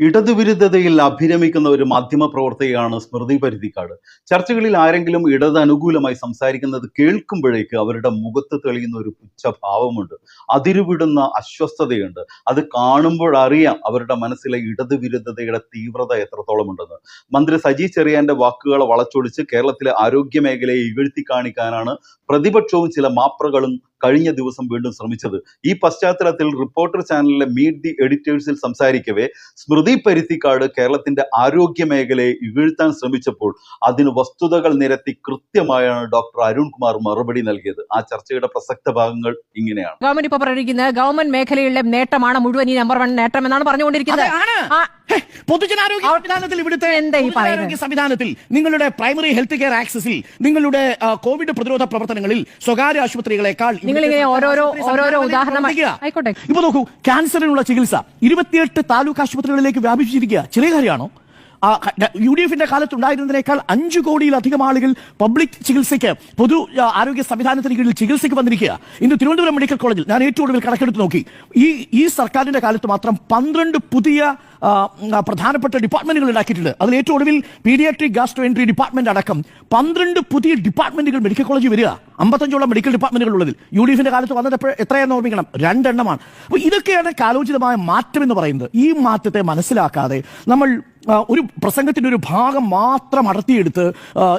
ഇടതുവിരുദ്ധതയിൽ അഭിരമിക്കുന്ന ഒരു മാധ്യമ പ്രവർത്തകയാണ് സ്മൃതി പരിധിക്കാട്. ചർച്ചകളിൽ ആരെങ്കിലും ഇടത് അനുകൂലമായി സംസാരിക്കുന്നത് കേൾക്കുമ്പോഴേക്ക് അവരുടെ മുഖത്ത് തെളിയുന്ന ഒരു പുച്ഛഭാവമുണ്ട്. അതിരുവിടുന്ന അസ്വസ്ഥതയുണ്ട്. അത് കാണുമ്പോഴറിയാം അവരുടെ മനസ്സിലെ ഇടതുവിരുദ്ധതയുടെ തീവ്രത എത്രത്തോളം ഉണ്ടെന്ന് മന്ത്രി സജി ചെറിയാന്റെ വാക്കുകളെ വളച്ചൊടിച്ച് കേരളത്തിലെ ആരോഗ്യ മേഖലയെ ഇകഴ്ത്തി കാണിക്കാനാണ് പ്രതിപക്ഷവും ചില മാപ്രകളും കഴിഞ്ഞ ദിവസം വീണ്ടും ശ്രമിച്ചത്. ഈ പശ്ചാത്തലത്തിൽ റിപ്പോർട്ടർ ചാനലിലെ മീറ്റ് ദി എഡിറ്റേഴ്സിൽ സംസാരിക്കവേ സ്മൃതി പരുത്തിക്കാട് കേരളത്തിന്റെ ആരോഗ്യ മേഖലയെ ഇകഴ്ത്താൻ ശ്രമിച്ചപ്പോൾ അതിന് വസ്തുതകൾ നിരത്തി കൃത്യമായാണ് ഡോക്ടർ അരുൺകുമാർ മറുപടി നൽകിയത്. ആ ചർച്ചയുടെ പ്രസക്ത ഭാഗങ്ങൾ ഇങ്ങനെയാണ്. ഗവൺമെന്റ് ഇപ്പൊ പറഞ്ഞിരിക്കുന്നത് ഗവൺമെന്റ് മേഖലയിലെ നേട്ടമാണ് മുഴുവൻ ഈ നമ്പർ വൺ നേട്ടം എന്നാണ് പറഞ്ഞുകൊണ്ടിരിക്കുന്നത് പൊതുജനാരോഗ്യ സംവിധാനത്തിൽ ഇവിടുത്തെ എന്താ ഈ പൊതുജനാരോഗ്യ പറയുന്നത്? സംവിധാനത്തിൽ നിങ്ങളുടെ പ്രൈമറി ഹെൽത്ത് കെയർ ആക്സസിൽ നിങ്ങളുടെ കോവിഡ് പ്രതിരോധ പ്രവർത്തനങ്ങളിൽ സ്വകാര്യ ആശുപത്രികളെക്കാൾ നിങ്ങളിങ്ങനെ സർക്കാർ ഓരോരോ- ഓരോരോ ഉദാഹരണം. ആയിക്കോട്ടെ. ഇപ്പൊ നോക്കൂ ക്യാൻസറിനുള്ള ചികിത്സ ഇരുപത്തിയെട്ട് താലൂക്ക് ആശുപത്രികളിലേക്ക് വ്യാപിച്ചിരിക്കുക ചെറിയ കാര്യമാണോ യു ഡി എഫിന്റെ കാലത്ത് ഉണ്ടായിരുന്നതിനേക്കാൾ അഞ്ചു കോടിയിലധികം ആളുകൾ പബ്ലിക് ചികിത്സയ്ക്ക് പൊതു ആരോഗ്യ സംവിധാനത്തിന് കീഴിൽ ചികിത്സയ്ക്ക് വന്നിരിക്കുക. ഇന്ന് തിരുവനന്തപുരം മെഡിക്കൽ കോളേജിൽ ഞാൻ ഏറ്റവും ഒടുവിൽ കണക്കെടുത്ത് നോക്കി. ഈ ഈ സർക്കാരിന്റെ കാലത്ത് മാത്രം പന്ത്രണ്ട് പുതിയ പ്രധാനപ്പെട്ട ഡിപ്പാർട്ട്മെന്റുകൾ ഉണ്ടാക്കിയിട്ടുണ്ട്. അതിൽ ഏറ്റവും ഒടുവിൽ പീഡിയാട്രിക് ഗാസ്ട്രോ എൻട്രി ഡിപ്പാർട്ട്മെന്റ് അടക്കം പന്ത്രണ്ട് പുതിയ ഡിപ്പാർട്ട്മെന്റുകൾ മെഡിക്കൽ കോളേജിൽ വരിക. അമ്പത്തഞ്ചോളം മെഡിക്കൽ ഡിപ്പാർട്ട്മെന്റുകൾ ഉള്ളതിൽ യു ഡി എഫിന്റെ കാലത്ത് വന്നത് എപ്പോഴും എത്രയെന്ന് ഓർമ്മിക്കണം? രണ്ടെണ്ണമാണ്. അപ്പോൾ ഇതൊക്കെയാണ് കാലോചിതമായ മാറ്റം എന്ന് പറയുന്നത്. ഈ മാറ്റത്തെ മനസ്സിലാക്കാതെ നമ്മൾ ഒരു പ്രസംഗത്തിന്റെ ഒരു ഭാഗം മാത്രം അടർത്തിയെടുത്ത്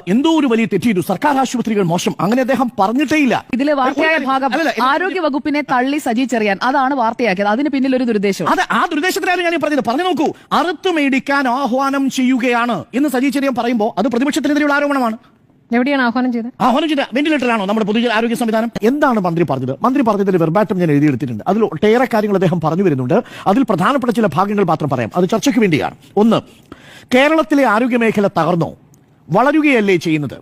എന്തോ ഒരു വലിയ തെറ്റ് ചെയ്തു സർക്കാർ ആശുപത്രികൾ മോശം. അങ്ങനെ അദ്ദേഹം പറഞ്ഞിട്ടേ ഇല്ല ഇതിലെ വാർത്തയായ ഭാഗം ആരോഗ്യ വകുപ്പിനെ തള്ളി സജി ചെറിയാൻ. അതാണ് വാർത്തയാക്കിയത്. അതിന് പിന്നിൽ ഒരു ദുരുദ്ദേശം. അത് ആ ദുരുദ്ദേശത്തിലാണ് ഞാൻ പറഞ്ഞത്. പറഞ്ഞു നോക്കൂ അറുത്തു മേടിക്കാൻ ആഹ്വാനം ചെയ്യുകയാണ് എന്ന് സജി ചെറിയാൻ പറയുമ്പോൾ അത് പ്രതിപക്ഷത്തിനെതിരെയുള്ള ആരോപണമാണ്. എവിടെയാണ് ആഹ്വാനം ചെയ്തത്? ആഹ്വാനം ചെയ്ത വെന്റിലേറ്ററാണോ നമ്മുടെ പൊതുജന ആരോഗ്യ സംവിധാനം? എന്താണ് മന്ത്രി പറഞ്ഞത്? മന്ത്രി പറഞ്ഞതിൽ വെർബാറ്റം ഞാൻ എഴുതിയെടുത്തിട്ടുണ്ട്. അതിൽ ഒട്ടേറെ കാര്യങ്ങൾ അദ്ദേഹം പറഞ്ഞു വരുന്നുണ്ട്. അതിൽ പ്രധാനപ്പെട്ട ചില ഭാഗങ്ങൾ മാത്രം പറയാം. അത് ചർച്ചയ്ക്ക് വേണ്ടിയാണ്. ഒന്ന് കേരളത്തിലെ ആരോഗ്യ മേഖല തകർന്നോ? വളരുകയല്ലേ ചെയ്യുന്നത്?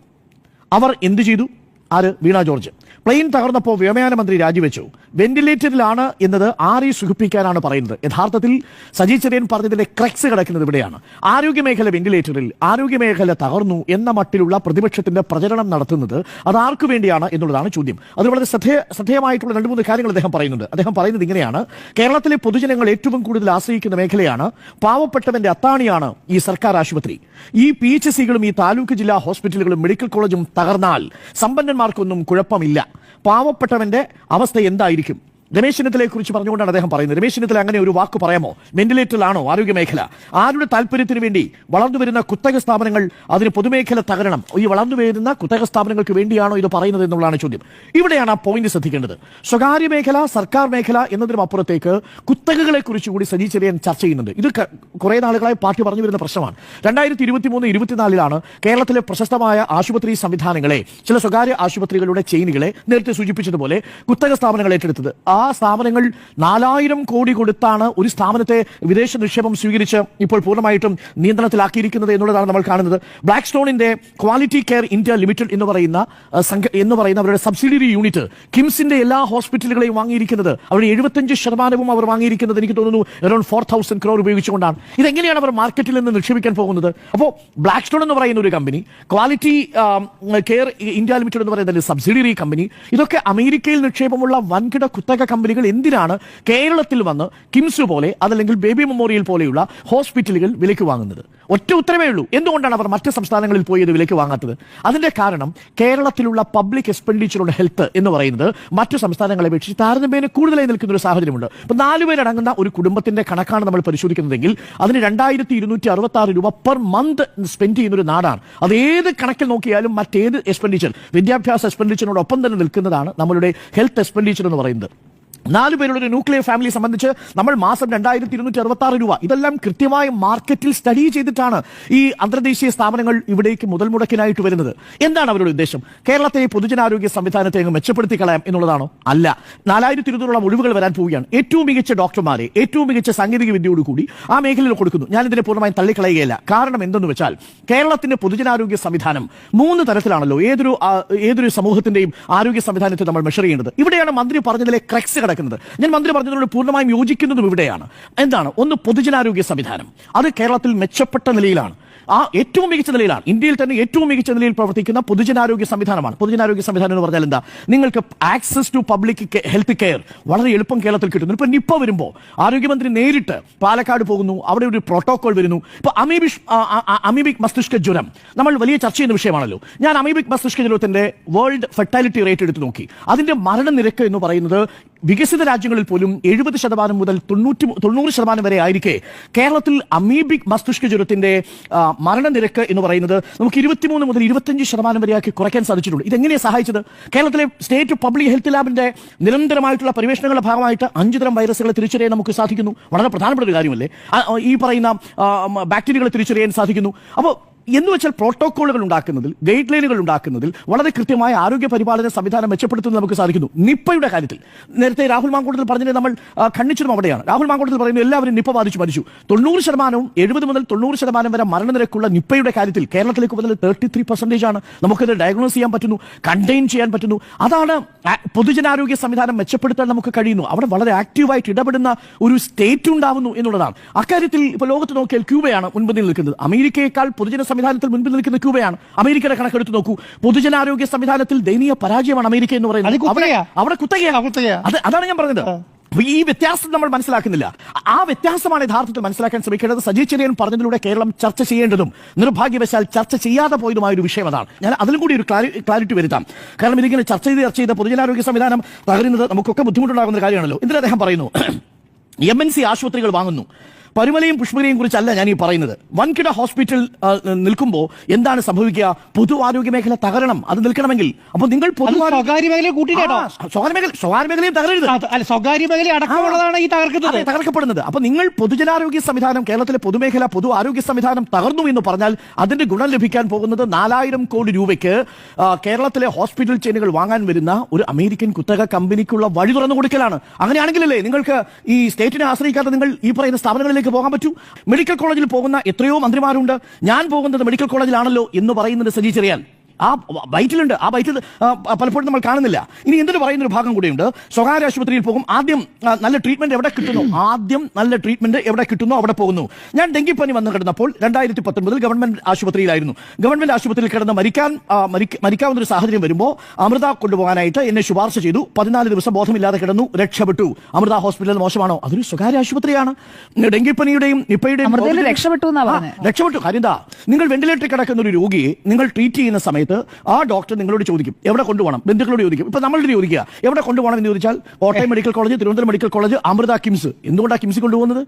അവർ എന്തു ചെയ്തു? ആര്? വീണ ജോർജ്. പ്ലെയിൻ തകർന്നപ്പോൾ വ്യോമയാന മന്ത്രി രാജിവെച്ചു. വെന്റിലേറ്ററിലാണ് എന്നത് ആരെ സുഖിപ്പിക്കാനാണ് പറയുന്നത്? യഥാർത്ഥത്തിൽ സജി ചെറിയൻ പറഞ്ഞതിന്റെ ക്രക്സ് കിടക്കുന്നത് ഇവിടെയാണ്. ആരോഗ്യ മേഖല വെന്റിലേറ്ററിൽ ആരോഗ്യമേഖല തകർന്നു എന്ന മട്ടിലുള്ള പ്രതിപക്ഷത്തിന്റെ പ്രചരണം നടത്തുന്നത് അത് ആർക്കു വേണ്ടിയാണ് എന്നുള്ളതാണ് ചോദ്യം. അത് വളരെ ശ്രദ്ധേയ ശ്രദ്ധേയമായിട്ടുള്ള രണ്ട് മൂന്ന് കാര്യങ്ങൾ അദ്ദേഹം പറയുന്നുണ്ട്. അദ്ദേഹം പറയുന്നത് ഇങ്ങനെയാണ്. കേരളത്തിലെ പൊതുജനങ്ങൾ ഏറ്റവും കൂടുതൽ ആശ്രയിക്കുന്ന മേഖലയാണ് പാവപ്പെട്ടവന്റെ അത്താണിയാണ് ഈ സർക്കാർ ആശുപത്രി. ഈ പി എച്ച് സികളും ഈ താലൂക്ക് ജില്ലാ ഹോസ്പിറ്റലുകളും മെഡിക്കൽ കോളേജും തകർന്നാൽ സമ്പന്നന്മാർക്കൊന്നും കുഴപ്പമില്ല. പാവപ്പെട്ടവന്റെ അവസ്ഥ എന്തായിരിക്കും? രമേശ് ചെന്നിത്തലയെ കുറിച്ച് പറഞ്ഞുകൊണ്ടാണ് അദ്ദേഹം പറയുന്നത്. രമേശ് ചെന്നിത്തല അങ്ങനെ ഒരു വാക്ക് പറയാമോ? വെന്റിലേറ്ററിലാണോ ആരോഗ്യ മേഖല ആരുടെ താല്പര്യത്തിന് വേണ്ടി വളർന്നു വരുന്ന കുത്തക സ്ഥാപനങ്ങൾ അതിന് പൊതുമേഖല തകരണം? ഈ വളർന്നു വരുന്ന കുത്തക സ്ഥാപനങ്ങൾക്ക് വേണ്ടിയാണോ ഇത് പറയുന്നത് എന്നുള്ളതാണ് ചോദ്യം. ഇവിടെയാണ് ആ പോയിന്റ് ശ്രദ്ധിക്കേണ്ടത്. സ്വകാര്യ മേഖല സർക്കാർ മേഖല എന്നതിനും അപ്പുറത്തേക്ക് കുത്തകകളെ കുറിച്ച് കൂടി സജി ചെറിയൻ ചർച്ച ചെയ്യുന്നുണ്ട്. ഇത് കുറേ നാളുകളായി പാർട്ടി പറഞ്ഞു വരുന്ന പ്രശ്നമാണ്. രണ്ടായിരത്തി ഇരുപത്തി മൂന്ന് ഇരുപത്തിനാലിലാണ് കേരളത്തിലെ പ്രശസ്തമായ ആശുപത്രി സംവിധാനങ്ങളെ ചില സ്വകാര്യ ആശുപത്രികളുടെ ചെയിനുകളെ നേരത്തെ സൂചിപ്പിച്ചതുപോലെ കുത്തക സ്ഥാപനങ്ങൾ ഏറ്റെടുത്തത്. സ്ഥാപനങ്ങൾ നാലായിരം കോടി കൊടുത്താണ് ഒരു സ്ഥാപനത്തെ വിദേശ നിക്ഷേപം സ്വീകരിച്ച് ഇപ്പോൾ പൂർണമായിട്ടും നിയന്ത്രണത്തിലാക്കിയിരിക്കുന്നത് എന്നുള്ളതാണ് നമ്മൾ കാണുന്നത്. ബ്ലാക്ക് സ്റ്റോണിന്റെ ക്വാളിറ്റി കെയർ ഇന്ത്യ ലിമിറ്റഡ് എന്ന് പറയുന്ന എന്ന് പറയുന്ന അവരുടെ സബ്സിഡിയറി യൂണിറ്റ് കിംസിന്റെ എല്ലാ ഹോസ്പിറ്റലുകളെയും വാങ്ങിയിരിക്കുന്നത് അവരുടെ എഴുപത്തഞ്ച് ശതമാനവും അവർ വാങ്ങിയിരിക്കുന്നത് എനിക്ക് തോന്നുന്നു അറൌണ്ട് ഫോർ തൗസൻഡ് ക്രോർ ഉപയോഗിച്ചുകൊണ്ടാണ്. ഇതെങ്ങനെയാണ് അവർ മാർക്കറ്റിൽ നിന്ന് നിക്ഷേപിക്കാൻ പോകുന്നത്? അപ്പോൾ ബ്ലാക്ക് സ്റ്റോൺ എന്ന് പറയുന്ന ഒരു company quality care India limited എന്ന് പറയുന്ന സബ്സിഡിയറി കമ്പനി ഇതൊക്കെ അമേരിക്കയിൽ നിക്ഷേപമുള്ള വൻകിട കുത്തക കമ്പനികൾ എന്തിനാണ് കേരളത്തിൽ വന്ന് കിംസ് പോലെ അതല്ലെങ്കിൽ ബേബി മെമ്മോറിയൽ പോലെയുള്ള ഹോസ്പിറ്റലുകൾ വിലയ്ക്ക് വാങ്ങുന്നത്? ഒറ്റ ഉത്തരമേ ഉള്ളൂ. എന്തുകൊണ്ടാണ് അവർ മറ്റ് സംസ്ഥാനങ്ങളിൽ പോയി ഇത് വിലയ്ക്ക് വാങ്ങാത്തത്? അതിന്റെ കാരണം കേരളത്തിലുള്ള പബ്ലിക് എക്സ്പെൻഡിച്ചർ ഹെൽത്ത് എന്ന് പറയുന്നത് മറ്റു സംസ്ഥാനങ്ങളെ അപേക്ഷിച്ച് താരതമ്യേന കൂടുതലായി നിൽക്കുന്ന ഒരു സാഹചര്യമുണ്ട്. ഇപ്പൊ നാലുപേരടങ്ങുന്ന ഒരു കുടുംബത്തിന്റെ കണക്കാണ് നമ്മൾ പരിശോധിക്കുന്നതെങ്കിൽ അതിന് രണ്ടായിരത്തി ഇരുന്നൂറ്റി അറുപത്തി ആറ് രൂപ പെർ മന്ത് സ്പെൻഡ് ചെയ്യുന്ന ഒരു നാടാണ്. അത് ഏത് കണക്കിൽ നോക്കിയാലും മറ്റേത് എക്സ്പെൻഡിച്ചർ വിദ്യാഭ്യാസ എക്സ്പെൻഡിച്ചറിനോടൊപ്പം തന്നെ നിൽക്കുന്നതാണ് നമ്മളുടെ ഹെൽത്ത് എക്സ്പെൻഡിച്ചർ എന്ന് പറയുന്നത്. നാല് പേരുടെ ഒരു ന്യൂക്ലിയർ ഫാമിലി സംബന്ധിച്ച് നമ്മൾ മാസം രണ്ടായിരത്തി ഇരുന്നൂറ്റി അറുപത്തി ആറ് രൂപ. ഇതെല്ലാം കൃത്യമായി മാർക്കറ്റിൽ സ്റ്റഡി ചെയ്തിട്ടാണ് ഈ അന്തർദേശീയ സ്ഥാപനങ്ങൾ ഇവിടേക്ക് മുതൽ മുടക്കിനായിട്ട് വരുന്നത്. എന്താണ് അവരുടെ ഉദ്ദേശം? കേരളത്തെ പൊതുജനാരോഗ്യ സംവിധാനത്തെ അങ്ങ് മെച്ചപ്പെടുത്തി കളയാം എന്നുള്ളതാണോ? അല്ല. നാലായിരത്തി ഇരുന്നൂറോളം ഒഴിവുകൾ വരാൻ പോവുകയാണ്. ഏറ്റവും മികച്ച ഡോക്ടർമാരെ ഏറ്റവും മികച്ച സാങ്കേതിക വിദ്യയോട് കൂടി ആ മേഖലയിൽ കൊടുക്കുന്നു. ഞാൻ ഇതിനെ പൂർണമായും തള്ളിക്കളയുകയല്ല. കാരണം എന്തെന്ന് വെച്ചാൽ കേരളത്തിന്റെ പൊതുജനാരോഗ്യ സംവിധാനം മൂന്ന് തരത്തിലാണല്ലോ. ഏതൊരു ഏതൊരു സമൂഹത്തിന്റെയും ആരോഗ്യ സംവിധാനത്തെ നമ്മൾ മെഷർ ചെയ്യേണ്ടത്. ഇവിടെയാണ് മന്ത്രി പറഞ്ഞതിലെ ക്രക്സ് കിടക്കുന്നത് ഞാൻ മന്ത്രി പറഞ്ഞതിനോട് പൂർണമായും യോജിക്കുന്നതും ഇവിടെയാണ്. എന്താണ്? ഒന്ന് പൊതുജനാരോഗ്യ സംവിധാനം. അത് കേരളത്തിൽ മെച്ചപ്പെട്ട നിലയിലാണ്. ആ ഏറ്റവും മികച്ച നിലയിലാണ്. ഇന്ത്യയിൽ തന്നെ ഏറ്റവും മികച്ച നിലയിൽ പ്രവർത്തിക്കുന്ന പൊതുജനാരോഗ്യ സംവിധാനമാണ്. പൊതുജനാരോഗ്യ സംവിധാനം എന്ന് പറഞ്ഞാൽ എന്താ? നിങ്ങൾക്ക് access to public health care വളരെ എളുപ്പം കേരളത്തിൽ കിട്ടുന്നു. ഇപ്പൊ നിപ്പ വരുമ്പോൾ ആരോഗ്യമന്ത്രി നേരിട്ട് പാലക്കാട് പോകുന്നു. അവിടെ ഒരു പ്രോട്ടോകോൾ വരുന്നു. ഇപ്പൊ അമീബിഷ് അമീബിക് മസ്തിഷ്ക ജ്വരം. നമ്മൾ വലിയ ചർച്ച ചെയ്യുന്ന വിഷയമാണല്ലോ. ഞാൻ അമീബിക് മസ്തിഷ്ക ജ്വരത്തിന്റെ വേൾഡ് ഫെർട്ടാലിറ്റി റേറ്റ് എടുത്ത് നോക്കി. അതിന്റെ മരണനിരക്ക് എന്ന് പറയുന്നത് വികസിത രാജ്യങ്ങളിൽ പോലും എഴുപത് ശതമാനം മുതൽ തൊണ്ണൂറ്റി തൊണ്ണൂറ് ശതമാനം വരെ ആയിരിക്കെ കേരളത്തിൽ അമീബിക് മസ്തിഷ്ക ജ്വരത്തിന്റെ മരണനിരക്ക് എന്ന് പറയുന്നത് നമുക്ക് ഇരുപത്തിമൂന്ന് മുതൽ ഇരുപത്തഞ്ച് ശതമാനം വരെയാക്കി കുറയ്ക്കാൻ സാധിച്ചിട്ടുള്ളൂ. ഇതെങ്ങനെയാണ് സഹായിച്ചത്? കേരളത്തിലെ സ്റ്റേറ്റ് പബ്ലിക് ഹെൽത്ത് ലാബിന്റെ നിരന്തരമായിട്ടുള്ള പരിവേഷണങ്ങളുടെ ഭാഗമായിട്ട് അഞ്ചുതരം വൈറസുകളെ തിരിച്ചറിയാൻ നമുക്ക് സാധിക്കുന്നു. വളരെ പ്രധാനപ്പെട്ട ഒരു കാര്യമല്ലേ? ഈ പറയുന്ന ബാക്ടീരിയകളെ തിരിച്ചറിയാൻ സാധിക്കുന്നു. അപ്പോൾ എന്ന് വെച്ചാൽ പ്രോട്ടോക്കോളുകൾ ഉണ്ടാക്കുന്നതിൽ ഗൈഡ് ലൈനുകൾ ഉണ്ടാക്കുന്നതിൽ വളരെ കൃത്യമായ ആരോഗ്യ പരിപാലന സംവിധാനം മെച്ചപ്പെടുത്തുന്നത് നമുക്ക് സാധിക്കുന്നു. നിപ്പയുടെ കാര്യത്തിൽ. നേരത്തെ രാഹുൽ മാങ്കൂട്ടത്തിൽ പറഞ്ഞത് നമ്മൾ ഖണ്ഡിച്ചതും അവിടെയാണ്. രാഹുൽ മാങ്കൂട്ടത്തിൽ പറയുന്നത് എല്ലാവരും നിപ്പ ബാധിച്ചു മരിച്ചു. തൊണ്ണൂറ് ശതമാനവും എഴുപത് മുതൽ തൊണ്ണൂറ് ശതമാനം വരെ മരണനിരക്കുള്ള നിപ്പയുടെ കാര്യത്തിൽ കേരളത്തിലേക്ക് മുതൽ തേർട്ടി ത്രീ പെർസെന്റേജ് ആണ്. നമുക്കത് ഡയഗ്നോസ് ചെയ്യാൻ പറ്റുന്നു കണ്ടെയ്ൻ ചെയ്യാൻ പറ്റുന്നു. അതാണ് പൊതുജനാരോഗ്യ സംവിധാനം മെച്ചപ്പെടുത്താൻ നമുക്ക് കഴിയുന്നു. അവിടെ വളരെ ആക്റ്റീവായിട്ട് ഇടപെടുന്ന ഒരു സ്റ്റേറ്റ് ഉണ്ടാവുന്നു എന്നുള്ളതാണ്. അക്കാര്യത്തിൽ ഇപ്പോൾ ലോകത്ത് നോക്കിയാൽ ക്യൂബയാണ് മുൻപന്തിയിൽ നിൽക്കുന്നത്. അമേരിക്കയേക്കാൾ പൊതുജന സംവിധാനത്തിൽ മുൻപിൽ നിൽക്കുന്ന ക്യൂബയാണ്. അമേരിക്കയുടെ കണക്കെടുത്ത് നോക്കൂ. പൊതുജനാരോഗ്യ സംവിധാനത്തിൽ ദയനീയ പരാജയമാണ് അമേരിക്ക എന്ന് പറയുന്നത്. അവിടെ അത് അതാണ് ഞാൻ പറഞ്ഞത്. ഈ വ്യത്യാസം നമ്മൾ മനസ്സിലാക്കുന്നില്ല. ആ വ്യത്യാസമാണ് യഥാർത്ഥത്തിൽ മനസ്സിലാക്കാൻ ശ്രമിക്കേണ്ടത്. സജി ചെറിയൻ പറഞ്ഞതിലൂടെ കേരളം ചർച്ച ചെയ്യേണ്ടതും നിർഭാഗ്യവശാൽ ചർച്ച ചെയ്യാതെ പോയതുമായ ഒരു വിഷയം അതാണ് ഞാൻ അതിലും കൂടി ഒരു ക്ലാരി- ക്ലാരിറ്റി വരുത്താം. കാരണം ഇതിങ്ങനെ ചർച്ച ചെയ്ത് ചർച്ച ചെയ്ത പൊതുജനാരോഗ്യ സംവിധാനം തകരുന്നത് നമുക്കൊക്കെ ബുദ്ധിമുട്ടുണ്ടാകുന്ന കാര്യമാണല്ലോ. ഇതിൽ അദ്ദേഹം പറയുന്നു എം എൻ സി ആശുപത്രികൾ വാങ്ങുന്നു. പരുമലയും പുഷ്പകരെയും കുറിച്ചല്ല ഞാൻ ഈ പറയുന്നത്. വൻകിട ഹോസ്പിറ്റൽ നിൽക്കുമ്പോൾ എന്താണ് സംഭവിക്കുക? പൊതു ആരോഗ്യ മേഖല തകരണം. അത് നിൽക്കണമെങ്കിൽ. അപ്പൊ നിങ്ങൾ പൊതു അത് ആരോഗ്യ- സ്വകാര്യ മേഖലയെ കൂട്ടിയിട്ടോ സ്വകാര്യ മേഖല സ്വകാര്യ മേഖലയും തകരരുത്. അല്ല സ്വകാര്യ മേഖല അടക്കമുള്ളതാണ് ഈ തകർക്കുന്നത്. തകർക്കപ്പെടുന്നത്. അപ്പൊ നിങ്ങൾ പൊതുജനാരോഗ്യ സംവിധാനം കേരളത്തിലെ പൊതുമേഖല പൊതു ആരോഗ്യ സംവിധാനം തകർന്നു എന്ന് പറഞ്ഞാൽ അതിന്റെ ഗുണം ലഭിക്കാൻ പോകുന്നത് നാലായിരം കോടി രൂപയ്ക്ക് കേരളത്തിലെ ഹോസ്പിറ്റൽ ചെയിനുകൾ വാങ്ങാൻ വരുന്ന ഒരു അമേരിക്കൻ കുത്തക കമ്പനിക്കുള്ള വഴി തുറന്നു കൊടുക്കലാണ്. അങ്ങനെയാണെങ്കിലല്ലേ നിങ്ങൾക്ക് ഈ സ്റ്റേറ്റിനെ ആശ്രയിക്കാതെ നിങ്ങൾ ഈ പറയുന്ന സ്ഥാപനങ്ങളിലേക്ക് പോകാൻ പറ്റൂ? മെഡിക്കൽ കോളേജിൽ പോകുന്ന എത്രയോ മന്ത്രിമാരുണ്ട്. ഞാൻ പോകുന്നത് മെഡിക്കൽ കോളേജിലാണല്ലോ എന്ന് പറയുന്നത് സജി ചെറിയാൻ. ആ ബൈറ്റിലുണ്ട്. ആ ബൈറ്റിൽ പലപ്പോഴും നമ്മൾ കാണുന്നില്ല. ഇനി എന്തൊരു പറയുന്നൊരു ഭാഗം കൂടിയുണ്ട്. സ്വകാര്യ ആശുപത്രിയിൽ പോകും. ആദ്യം നല്ല ട്രീറ്റ്മെന്റ് എവിടെ കിട്ടുന്നു? ആദ്യം നല്ല ട്രീറ്റ്മെന്റ് എവിടെ കിട്ടുന്നു? അവിടെ പോകുന്നു. ഞാൻ ഡെങ്കിപ്പനി വന്നു കിടന്നപ്പോൾ രണ്ടായിരത്തി പത്തൊൻപതിൽ ഗവൺമെന്റ് ആശുപത്രിയിലായിരുന്നു. ഗവൺമെന്റ് ആശുപത്രിയിൽ കിടന്ന് മരിക്കാൻ മരിക്കാവുന്ന ഒരു സാഹചര്യം വരുമ്പോൾ അമൃത കൊണ്ടുപോകാനായിട്ട് എന്നെ ശുപാർശ ചെയ്തു. പതിനാല് ദിവസം ബോധമില്ലാതെ കിടന്നു രക്ഷപ്പെട്ടു. അമൃത ഹോസ്പിറ്റൽ മോശമാണോ? അതൊരു സ്വകാര്യ ആശുപത്രിയാണ്. ഡെങ്കിപ്പനിയുടെയും നിപ്പയുടെയും രക്ഷപ്പെട്ടു രക്ഷപ്പെട്ടു. കാര്യം നിങ്ങൾ വെന്റിലേറ്ററിൽ കിടക്കുന്ന ഒരു രോഗിയെ നിങ്ങൾ ട്രീറ്റ് ചെയ്യുന്ന സമയത്ത് ആ ഡോക്ടർ നിങ്ങളോട് ചോദിക്കും എവിടെ കൊണ്ടുപോകണം? ബന്ധുക്കളോട് ചോദിക്കും ഇപ്പൊ നമ്മളോട് ചോദിക്കുക എവിടെ കൊണ്ടുപോകണം? എന്ന് ചോദിച്ചാൽ Kottayam medical college Thiruvananthapuram medical college Amrita KIMS. എന്തുകൊണ്ടാണ് കിംസ് കൊണ്ടുപോകുന്നത്?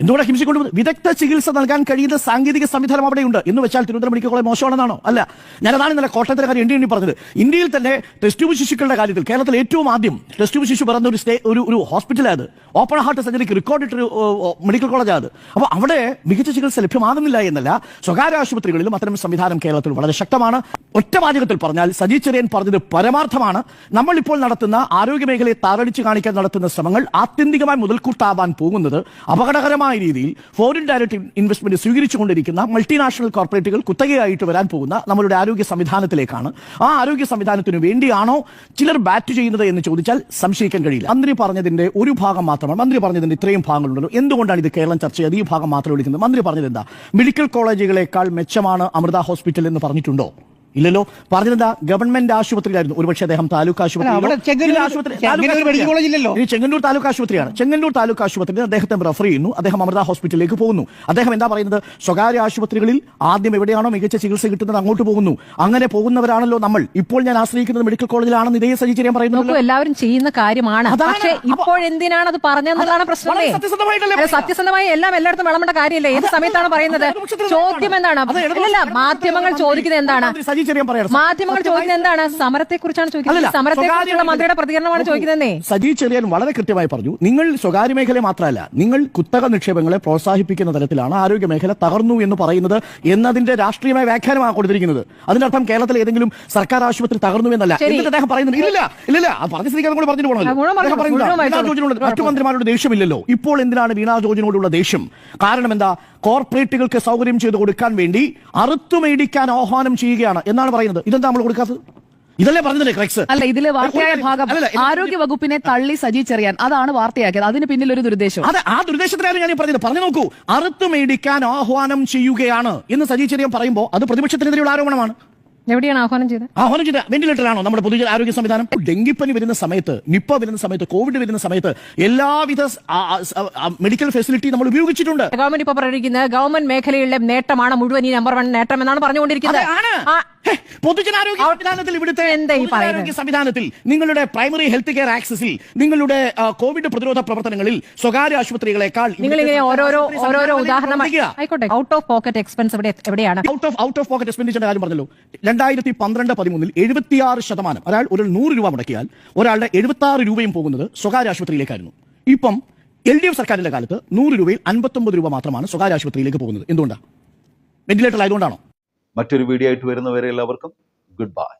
എന്തുകൊണ്ടാണ് ഹിംസിക്കൊണ്ട് വിദഗ്ധ ചികിത്സ നൽകാൻ കഴിയുന്ന സാങ്കേതിക സംവിധാനം അവിടെയുണ്ട് എന്ന് വെച്ചാൽ തിരുവനന്തപുരം മെഡിക്കൽ കോളേജ് മോശമാണെന്നാണോ? അല്ല. ഞാനതാണ് ഇന്നലെ കോട്ടയത്തിലെ കാര്യം എണ്ണി എണ്ണി പറഞ്ഞത്. ഇന്ത്യയിൽ തന്നെ ടെസ്റ്റ് ട്യൂബ് ശിശുക്കളുടെ കാര്യത്തിൽ കേരളത്തിൽ ഏറ്റവും ആദ്യം ടെസ്റ്റ് ട്യൂബ് ശിശു പറഞ്ഞ ഒരു സ്റ്റേ ഒരു ഒരു ഹോസ്പിറ്റലായത് ഓപ്പൺ ഹാർട്ട് സർജറിക്ക് റെക്കോർഡ് മെഡിക്കൽ കോളേജാണ് അപ്പോൾ അവിടെ മികച്ച ചികിത്സ ലഭ്യമാകുന്നില്ല എന്നല്ല സ്വകാര്യ ആശുപത്രികളിലും അത്തരം സംവിധാനം കേരളത്തിൽ വളരെ ശക്തമാണ്. ഒറ്റ വാചകത്തിൽ പറഞ്ഞാൽ സജി ചെറിയൻ പറഞ്ഞത് പരമാർത്ഥമാണ്. നമ്മളിപ്പോൾ നടത്തുന്ന ആരോഗ്യ മേഖലയെ താറടിച്ച് കാണിക്കാൻ നടത്തുന്ന ശ്രമങ്ങൾ ആത്യന്തികമായി മുതൽക്കൂട്ടാവാൻ പോകുന്നത് അപകടകരമായ രീതിയിൽ ഫോറിൻ ഡയറക്ട് ഇൻവെസ്റ്റ്മെന്റ് സ്വീകരിച്ചുകൊണ്ടിരിക്കുന്ന മൾട്ടിനാഷണൽ കോർപ്പറേറ്റുകൾ കുത്തകയായിട്ട് വരാൻ പോകുന്ന നമ്മളുടെ ആരോഗ്യ സംവിധാനത്തിലേക്കാണ്. ആ ആരോഗ്യ സംവിധാനത്തിന് വേണ്ടിയാണോ ചിലർ ബാറ്റ് ചെയ്യുന്നത് എന്ന് ചോദിച്ചാൽ സംശയിക്കാൻ കഴിയില്ല. മന്ത്രി പറഞ്ഞതിന്റെ ഒരു ഭാഗം മാത്രമാണ്. മന്ത്രി പറഞ്ഞതിന്റെ ഇത്രയും ഭാഗങ്ങളുണ്ടല്ലോ. എന്തുകൊണ്ടാണ് ഇത് കേരളം ചർച്ച ചെയ്ത് ഈ ഭാഗം മാത്രം വിളിക്കുന്നത്? മന്ത്രി പറഞ്ഞത് എന്താ മെഡിക്കൽ കോളേജുകളെക്കാൾ മെച്ചമാണ് അമൃത ഹോസ്പിറ്റൽ എന്ന് പറഞ്ഞിട്ടുണ്ടോ? ഇല്ലല്ലോ. പറഞ്ഞതെന്താ ഗവൺമെന്റ് ആശുപത്രിയിലായിരുന്നു. ഒരുപക്ഷെ അദ്ദേഹം താലൂക്ക് ആശുപത്രിയിലോ- അവിടെ ചെങ്ങന്നൂർ- ആശുപത്രി- ചെങ്ങന്നൂർ താലൂക്ക് മെഡിക്കൽ ആശുപത്രിയാണ്. കോളേജ് ഇല്ലല്ലോ. ഇനി ചെങ്ങന്നൂർ താലൂക്ക് ആശുപത്രിയാണ്. ചെങ്ങന്നൂർ താലൂക്ക് ആശുപത്രിയിൽ അദ്ദേഹത്തെ റെഫർ ചെയ്യുന്നു. അദ്ദേഹം അമൃത ഹോസ്പിറ്റലിലേക്ക് പോകുന്നു. അദ്ദേഹം എന്താ പറയുന്നത്? സ്വകാര്യ ആശുപത്രികളിൽ ആദ്യം എവിടെയാണോ മികച്ച ചികിത്സ കിട്ടുന്നത് അങ്ങോട്ട് പോകുന്നു. അങ്ങനെ പോകുന്നവരാണല്ലോ നമ്മൾ. ഇപ്പോൾ ഞാൻ ആശ്രയിക്കുന്നത് മെഡിക്കൽ കോളേജിലാണെന്ന് ഇതേ നോക്കൂ പറയുന്നത് എല്ലാവരും ചെയ്യുന്ന കാര്യമാണ്. പക്ഷേ ഇപ്പോൾ എന്തിനാണ് അത് പറഞ്ഞെന്നുള്ളതാണ് പ്രശ്നം? സത്യസന്ധമായി എല്ലാം എല്ലായിടത്തും വിളമ്പേണ്ട കാര്യമില്ല? ഏത് സമയത്താണ് പറയുന്നത്? ചോദ്യം എന്താണ്? മാധ്യമങ്ങൾ ചോദിക്കുന്നത് എന്താണ്? മന്ത്രി പറയാം. മാധ്യമങ്ങൾ ചോദിക്കുന്നത് എന്താണ്? സമരത്തെ കുറിച്ചാണ് ചോദിക്കുന്നത്? അല്ലല്ല, സമരത്തെ കുറിച്ചുള്ള മന്ത്രിയുടെ പ്രതികരണമാണ് ചോദിക്കുന്നതേ സജി ചെറിയാൻ വളരെ കൃത്യമായി പറഞ്ഞു. നിങ്ങൾ സ്വകാര്യ മേഖല മാത്രമല്ല നിങ്ങൾ കുത്തക നിക്ഷേപങ്ങളെ പ്രോത്സാഹിപ്പിക്കുന്ന തരത്തിലാണ് ആരോഗ്യ മേഖല തകർന്നു എന്ന് പറയുന്നത് എന്നതിന്റെ രാഷ്ട്രീയമായ വ്യാഖ്യാനമാണ് കൊടുത്തിരിക്കുന്നത്. അതിന്റെ അർത്ഥം കേരളത്തിലെ ഏതെങ്കിലും സർക്കാർ ആശുപത്രി തകർന്നു എന്നല്ല. എന്നിട്ട് അദ്ദേഹം പറയുന്നത് ഇല്ല ഇല്ല പറഞ്ഞ സ്ഥിതിക്ക് പറഞ്ഞിട്ട്. മറ്റു മന്ത്രിമാരോട് ദേഷ്യമില്ലല്ലോ. ഇപ്പോൾ എന്തിനാണ് വീണാ ജോർജിനോടുള്ള ദേഷ്യം? കാരണം എന്താ? കോർപ്പറേറ്റുകൾക്ക് സൗകര്യം ചെയ്ത് കൊടുക്കാൻ വേണ്ടി അറുത്തു മേടിക്കാൻ ആഹ്വാനം ചെയ്യുകയാണ് എന്നാണ് പറയുന്നത്? ഇതെന്താ നമ്മൾ കൊടുക്കാത്തത്? ഇതല്ലേ പറഞ്ഞില്ലേ ക്രക്സ്? അല്ല ഇതിലെ വാർത്തയായ ഭാഗം ആരോഗ്യ വകുപ്പിനെ തള്ളി സജി ചെറിയാൻ. അതാണ് വാർത്തയാക്കിയത്. അതിന് പിന്നിൽ ഒരു ദുരുദ്ദേശം അതെ ആ ദുരുദ്ദേശത്തിലാണ് ഞാൻ പറഞ്ഞത്. പറഞ്ഞു നോക്കൂ അറുത്ത് മേടിക്കാൻ ആഹ്വാനം ചെയ്യുകയാണ് എന്ന് സജി ചെറിയാൻ പറയുമ്പോൾ അത് പ്രതിപക്ഷത്തിനെതിരെയുള്ള ആരോപണമാണ്. എവിടെയാണ് ആഹ്വാനം ചെയ്തത്? ആഹ്വാനം ചെയ്ത വെന്റിലേറ്ററാണോ നമ്മുടെ പൊതുജന ആരോഗ്യ സംവിധാനം? ഡെങ്കിപ്പനി വരുന്ന സമയത്ത് നിപ്പ വരുന്ന സമയത്ത് കോവിഡ് വരുന്ന സമയത്ത് എല്ലാവിധ മെഡിക്കൽ ഫെസിലിറ്റി നമ്മൾ ഉപയോഗിച്ചിട്ടുണ്ട്. ഗവൺമെന്റ് ഇപ്പൊ പറഞ്ഞിരിക്കുന്നത് ഗവൺമെന്റ് മേഖലയിലെ നേട്ടമാണ് മുഴുവൻ ഈ നമ്പർ വൺ നേട്ടം എന്നാണ് പറഞ്ഞുകൊണ്ടിരിക്കുന്നത് പൊതുജനാരോഗ്യ സംവിധാനത്തിൽ ഇവിടുത്തെ പറയുന്നത്? സംവിധാനത്തിൽ നിങ്ങളുടെ പ്രൈമറി ഹെൽത്ത് കെയർ ആക്സസിൽ നിങ്ങളുടെ കോവിഡ് പ്രതിരോധ പ്രവർത്തനങ്ങളിൽ സ്വകാര്യ ആശുപത്രികളെക്കാൾ നിങ്ങൾ ഇങ്ങനെ ഓരോരോ ഓരോരോ ഉദാഹരണം. ആയിക്കോട്ടെ. ഔട്ട് ഓഫ് പോക്കറ്റ് എക്സ്പെൻസ് എവിടെയാണ്? Out of out of pocket എക്സ്പെൻഡിച്ചറിന്റെ കാര്യം പറഞ്ഞല്ലോ. രണ്ടായിരത്തി പന്ത്രണ്ട് പതിമൂന്നിൽ എഴുപത്തിയാറ് ശതമാനം ഒരാൾ ഒരു നൂറ് രൂപ മുടക്കിയാൽ ഒരാളുടെ എഴുപത്തി ആറ് രൂപയും പോകുന്നത് സ്വകാര്യ ആശുപത്രിയിലേക്കായിരുന്നു. ഇപ്പം എൽ ഡി എഫ് സർക്കാരിന്റെ കാലത്ത് നൂറ് രൂപയിൽ അൻപത്തൊമ്പത് രൂപ മാത്രമാണ് സ്വകാര്യ ആശുപത്രിയിലേക്ക് പോകുന്നത്. എന്തുകൊണ്ടാണ് വെന്റിലേറ്റർ ആയതുകൊണ്ടാണോ? മറ്റൊരു വീഡിയോ ആയിട്ട് വരുന്നവരെ എല്ലാവർക്കും ഗുഡ് ബൈ